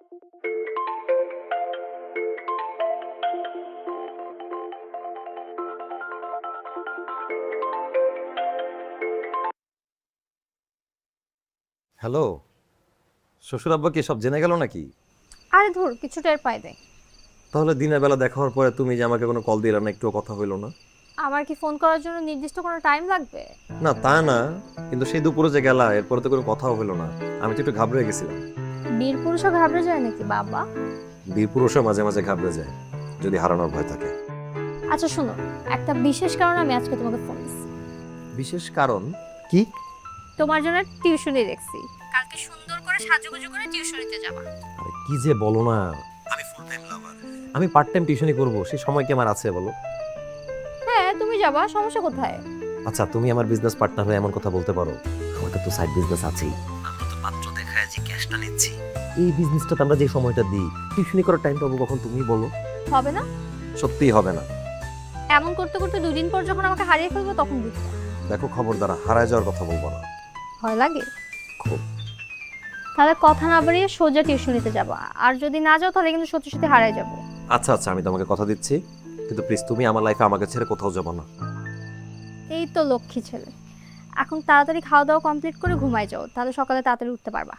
Hello শ্বশুর আব্বা কি সব জেনে গেল নাকি? আরে ধুর কিছু টের পাই দেয় তাহলে দিনের বেলা দেখা হওয়ার পরে তুমি যে আমাকে কোনো কল দিলে না একটুও কথা হইল না। আমার কি ফোন করার জন্য নির্দিষ্ট কোনো টাইম লাগবে? না তা না কিন্তু সেই দুপুরে যে গেলা এরপরে তো কোনো কথাও হলো না। আমি তো একটু ঘাবড়ে গেছিলাম। বীর পুরুষও ঘাবড়ে যায় নাকি বাবা? বীর পুরুষও মাঝে মাঝে ঘাবড়ে যায় যদি হারানোর ভয় থাকে। আচ্ছা শোনো একটা বিশেষ কারণে আমি আজকে তোমাকে ফোন বিশেষ কারণ? কি? তোমার জন্য টিউশনি দেখছি। কালকে সুন্দর করে সাজুগুজু করে টিউশনিতে যাবা। আরে কি যে বলো না। আমি ফুল টাইম লাভার আমি পার্ট টাইম টিউশনই করব সেই সময় কি আমার আছে বলো? হ্যাঁ তুমি যাবা সমস্যা কোথায়? আচ্ছা তুমি আমার বিজনেস পার্টনার হয়ে এমন কথা বলতে পারো? আমাদের তো সাইড বিজনেস আছেই। আমরা তো মাত্র দেখায় যে ক্যাশটা নিচ্ছি। এই বিজনেসটাতে আমরা যে সময়টা দিই টিউশনি করার টাইম পাবো কখন তুমি বলো। হবে না? সত্যিই হবে না। এমন করতে করতে দুদিন পর যখন আমাকে হারিয়ে ফেলব তখন বুঝব দেখো খবর দ্বারা হারায় যাওয়ার কথা বলব না। ভয় লাগে? খুব। তাহলে কথা না বাড়িয়ে সোজা টিউশনিতে যাব। আর যদি না যাও তাহলে কিন্তু সত্যি সত্যি হারাই যাব। আচ্ছা আচ্ছা আমি তোমাকে কথা দিচ্ছি। কিন্তু প্লিজ তুমি আমার লাইফে আমাকে ছেড়ে কোথাও যাব না। এই তো লক্ষ্মী ছেলে। এখন তাড়াতাড়ি খাওয়া দাওয়া কমপ্লিট করে ঘুমাই যাও তাহলে সকালে তাড়াতাড়ি উঠতে পারবা।